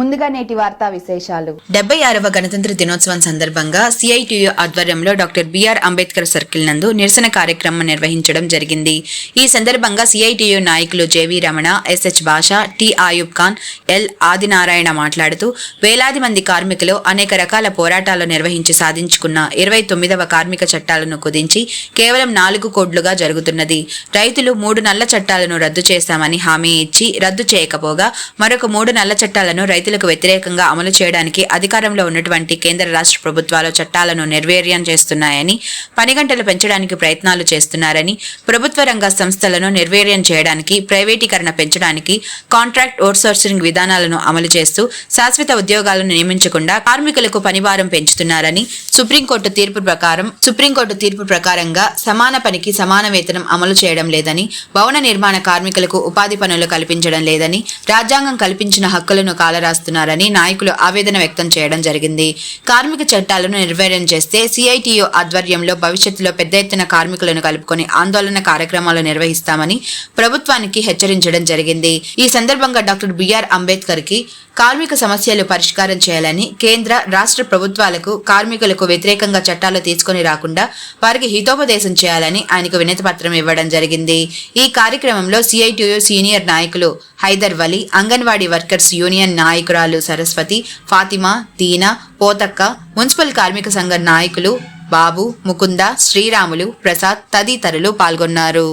ముందుగా నేటి వార్తా విశేషాలు. డెబ్బై ఆరవ గణతంత్ర దినోత్సవం సందర్భంగా సిఐటియు ఆధ్వర్యంలో డాక్టర్ బిఆర్ అంబేద్కర్ సర్కిల్ నందు నిరసన కార్యక్రమం నిర్వహించడం జరిగింది. ఈ సందర్భంగా సిఐటియు నాయకులు J V Ramana S H Basha T Ayub Khan L Adinarayana మాట్లాడుతూ వేలాది మంది కార్మికులు అనేక రకాల పోరాటాలు నిర్వహించి సాధించుకున్న ఇరవై తొమ్మిదవ కార్మిక చట్టాలను కుదించి కేవలం నాలుగు కోడ్లుగా జరుగుతున్నది. రైతులు మూడు నల్ల చట్టాలను రద్దు చేస్తామని హామీ ఇచ్చి రద్దు చేయకపోగా మరొక మూడు నల్ల చట్టాలను రైతు రైతులకు వ్యతిరేకంగా అమలు చేయడానికి అధికారంలో ఉన్నటువంటి కేంద్ర రాష్ట్ర ప్రభుత్వాలు చట్టాలను నిర్వీర్యం చేస్తున్నాయని పని గంటలు పెంచడానికి ప్రయత్నాలు చేస్తున్నారని ప్రభుత్వ రంగ సంస్థలను నిర్వీర్యం చేయడానికి ప్రైవేటీకరణ పెంచడానికి కాంట్రాక్ట్ అవుట్సోర్సింగ్ విధానాలను అమలు చేస్తూ శాశ్వత ఉద్యోగాలను నియమించకుండా కార్మికులకు పనిభారం పెంచుతున్నారని సుప్రీంకోర్టు తీర్పు ప్రకారం సుప్రీంకోర్టు తీర్పు ప్రకారంగా సమాన పనికి సమాన వేతనం అమలు చేయడం లేదని భవన నిర్మాణ కార్మికులకు ఉపాధి పనులు కల్పించడం లేదని రాజ్యాంగం కల్పించిన హక్కులను చేస్తున్నారని నాయకులు ఆవేదన వ్యక్తం చేయడం జరిగింది. కార్మిక చట్టాలను నిర్వీర్యం చేస్తే సిఐటియు ఆధ్వర్యంలో భవిష్యత్తులో పెద్ద ఎత్తున కార్మికులను కలుపుకొని ఆందోళన కార్యక్రమాలు నిర్వహిస్తామని ప్రభుత్వానికి హెచ్చరించడం జరిగింది. ఈ సందర్భంగా డాక్టర్ బిఆర్ అంబేద్కర్కి కార్మిక సమస్యలు పరిష్కారం చేయాలని కేంద్ర రాష్ట్ర ప్రభుత్వాలకు కార్మికులకు వ్యతిరేకంగా చట్టాలు తీసుకొని రాకుండా వారికి హితోపదేశం చేయాలని ఆయనకు వినతిపత్రం ఇవ్వడం జరిగింది. ఈ కార్యక్రమంలో సిఐటియు సీనియర్ నాయకులు హైదర్ వలీ అంగన్వాడీ వర్కర్స్ యూనియన్ నాయకురాలు సరస్వతి ఫాతిమా దీనా పోతక్క మున్సిపల్ కార్మిక సంఘ నాయకులు బాబు ముకుంద శ్రీరాములు ప్రసాద్ తదితరులు పాల్గొన్నారు.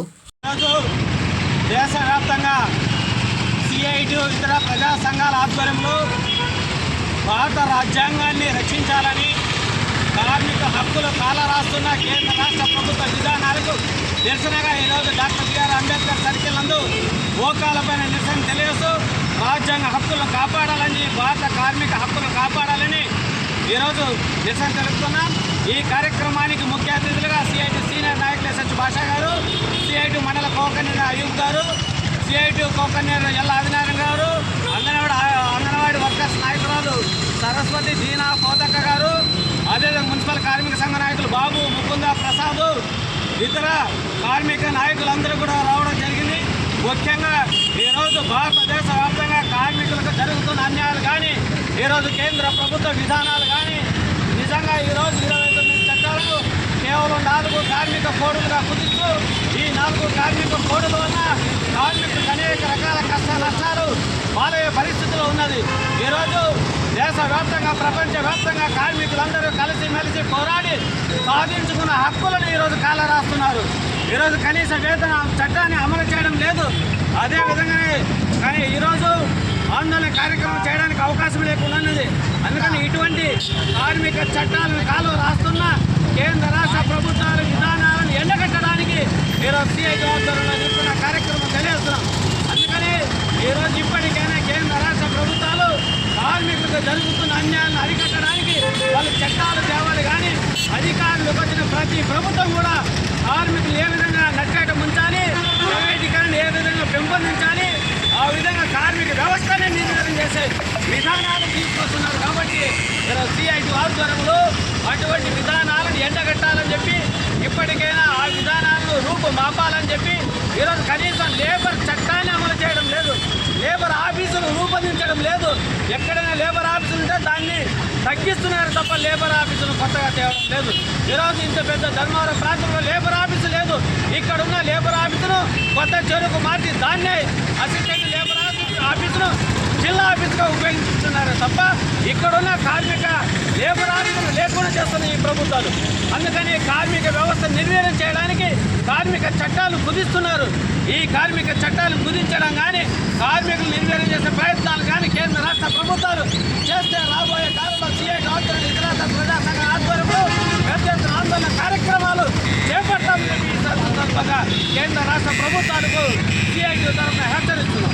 దేశవ్యాప్తంగా సిఐటి ఇతర ప్రజా సంఘాల ఆధ్వర్యంలో భారత రాజ్యాంగాన్ని రక్షించాలని కార్మిక హక్కులు కాలరాస్తున్న కేంద్ర రాష్ట్ర ప్రభుత్వ విధానాలకు నిరసనగా ఈరోజు డాక్టర్ బిఆర్ అంబేద్కర్ సర్కిల్ నందు ఓకాలపైన నిరసన తెలియజేస్తూ రాజ్యాంగ హక్కులను కాపాడాలని భారత కార్మిక హక్కులు కాపాడాలని ఈరోజు నిరసన తెలుపుతున్నాం. ఈ కార్యక్రమానికి ముఖ్య అతిథులుగా సిఐటి సీనియర్ నాయకులు ఎస్హెచ్ భాషా గారు సిఐటి మండల కోకన్నీరు అయూబ్ గారు సిఐటి కోకన్నీరు ఎల్ ఆదినారాయణ గారు అంగన్వాడి అంగన్వాడి వర్కర్స్ నాయకురాలు సరస్వతి దీనా పోతక్క గారు అదేవిధంగా మున్సిపల్ కార్మిక సంఘ నాయకులు బాబు ముకుంద ప్రసాద్ ఇతర కార్మిక నాయకులందరూ కూడా ముఖ్యంగా ఈరోజు భారతదేశ వ్యాప్తంగా కార్మికులకు జరుగుతున్న అన్యాయాలు కానీ ఈరోజు కేంద్ర ప్రభుత్వ విధానాలు కానీ నిజంగా ఈరోజు ఇరవై తొమ్మిది చట్టాలకు కేవలం నాలుగు కార్మిక కోడులుగా కుదిస్తూ ఈ నాలుగు కార్మిక కోడుల వల్ల కార్మికులకు అనేక రకాల కష్ట నష్టాలు పాలయ్యే పరిస్థితిలో ఉన్నది. ఈరోజు దేశవ్యాప్తంగా ప్రపంచవ్యాప్తంగా కార్మికులందరూ కలిసిమెలిసి పోరాడి సాధించుకున్న హక్కులను ఈరోజు కాలరాస్తున్నారు. ఈరోజు కనీస వేతన చట్టాన్ని అమలు చేయడం లేదు. అదేవిధంగానే కానీ ఈరోజు ఆందోళన కార్యక్రమం చేయడానికి అవకాశం లేకుండా ఉన్నది. అందుకని ఇటువంటి కార్మిక చట్టాలను కాలు రాస్తున్న కేంద్ర రాష్ట్ర ప్రభుత్వాల విధానాలను ఎండగట్టడానికి ఈరోజు సిఐ జవాబుదారులు చేస్తున్న కార్యక్రమం తెలియజేస్తున్నాం. అందుకని ఈరోజు ఇప్పటికైనా కేంద్ర రాష్ట్ర ప్రభుత్వాలు కార్మికులకు జరుగుతున్న అన్యాయాలను అరికట్టడానికి వాళ్ళు చట్టాలు తేవాలి కానీ అధికారులకు వచ్చిన ప్రతి ప్రభుత్వం కూడా కార్మికులు ఏ విధంగా నట్టేట ముంచాలి ప్రైవేటీకరణ ఏ విధంగా పెంపొందించాలి? ఆ విధంగా కార్మిక వ్యవస్థనే నిర్వహణ చేసే విధానాలు తీసుకొస్తున్నారు కాబట్టి సిఐటి ఆధ్వర్యంలో అటువంటి విధానాలను ఎండగట్టాలని చెప్పి ఇప్పటికైనా ఆ విధానాలను రూపు మాపాలని చెప్పి ఈరోజు కనీసం లేబర్ చట్టాన్ని అమలు చేయడం లేదు. లేబర్ ఆఫీసులు రూపొందించడం లేదు. ఎక్కడైనా లేబర్ ఆఫీసులు ఉంటే దాన్ని తగ్గిస్తున్నారు తప్ప లేబర్ ఆఫీసులు కొత్తగా తేవడం లేదు. ఈరోజు ఇంత పెద్ద ధర్మవరం ప్రాంతంలో లేబర్ ఆఫీసు లేదు. ఇక్కడ ఉన్న లేబర్ ఆఫీసును కొత్త చెరుకు మార్చి దాన్నే అసిస్టెంట్ లేబర్ ఆఫీసును జిల్లా ఆఫీసుగా ఉపయోగిస్తున్నారు తప్ప ఇక్కడున్న కార్మిక లేబర్ ఆఫీసులు లేకుండా చేస్తున్న ఈ ప్రభుత్వాలు. అందుకని కార్మిక వ్యవస్థ నిర్వీర్యం చేయడానికి కార్మిక చట్టాలు కుదిస్తున్నారు. ఈ కార్మిక చట్టాలు కుదించడం కానీ కార్మికులు నిర్వీర్యం చేసే ప్రయత్నాలు కానీ కేంద్ర రాష్ట్ర ప్రభుత్వాలు చేస్తే రాబోయే కాలంలో సీఐ ఆధ్వర్యంలో ఇతర ప్రజా సంఘ ఆధ్వర్యంలో పెద్ద ఎత్తున ఆందోళన కార్యక్రమాలు చేపట్టడం ఈ సందర్భంగా కేంద్ర రాష్ట్ర ప్రభుత్వాలకు సిఐటి తరఫున హెచ్చరిస్తున్నాం.